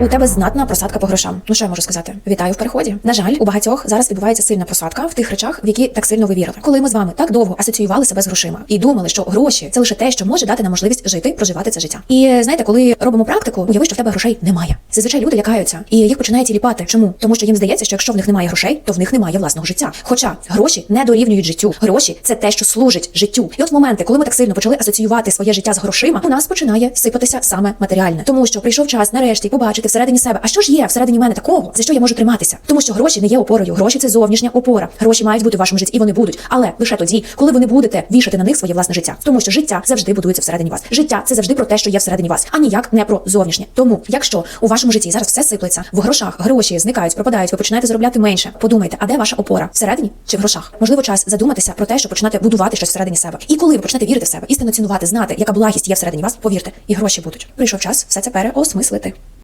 У тебе знатна просадка по грошам. Ну що я можу сказати? Вітаю в переході. На жаль, у багатьох зараз відбувається сильна просадка в тих речах, в які так сильно ви вірили. Коли ми з вами так довго асоціювали себе з грошима і думали, що гроші це лише те, що може дати нам можливість жити, проживати це життя. І знаєте, коли робимо практику, уяви, що в тебе грошей немає. Зазвичай люди лякаються і їх починають тіліпати. Чому? Тому що їм здається, що якщо в них немає грошей, то в них немає власного життя. Хоча гроші не дорівнюють життю. Гроші це те, що служить життю. І от моменти, коли ми так сильно почали асоціювати своє життя з грошима, у нас починає сипатися саме матеріальне, тому що прийшов час нарешті побачити всередині себе, а що ж є всередині мене такого, за що я можу триматися, тому що гроші не є опорою. Гроші це зовнішня опора. Гроші мають бути в вашому житті, і вони будуть, але лише тоді, коли ви не будете вішати на них своє власне життя, тому що життя завжди будується всередині вас. Життя це завжди про те, що є всередині вас, а ніяк не про зовнішнє. Тому, якщо у вашому житті зараз все сиплеться в грошах, гроші зникають, пропадають, ви починаєте заробляти менше. Подумайте, а де ваша опора? Всередині чи в грошах? Можливо, час задуматися про те, що починати будувати щось всередині себе. І коли ви почнете вірити в себе, істинно цінувати, знати, яка благість є всередині вас, повірте, і гроші будуть. Прийшов час все це переосмислити.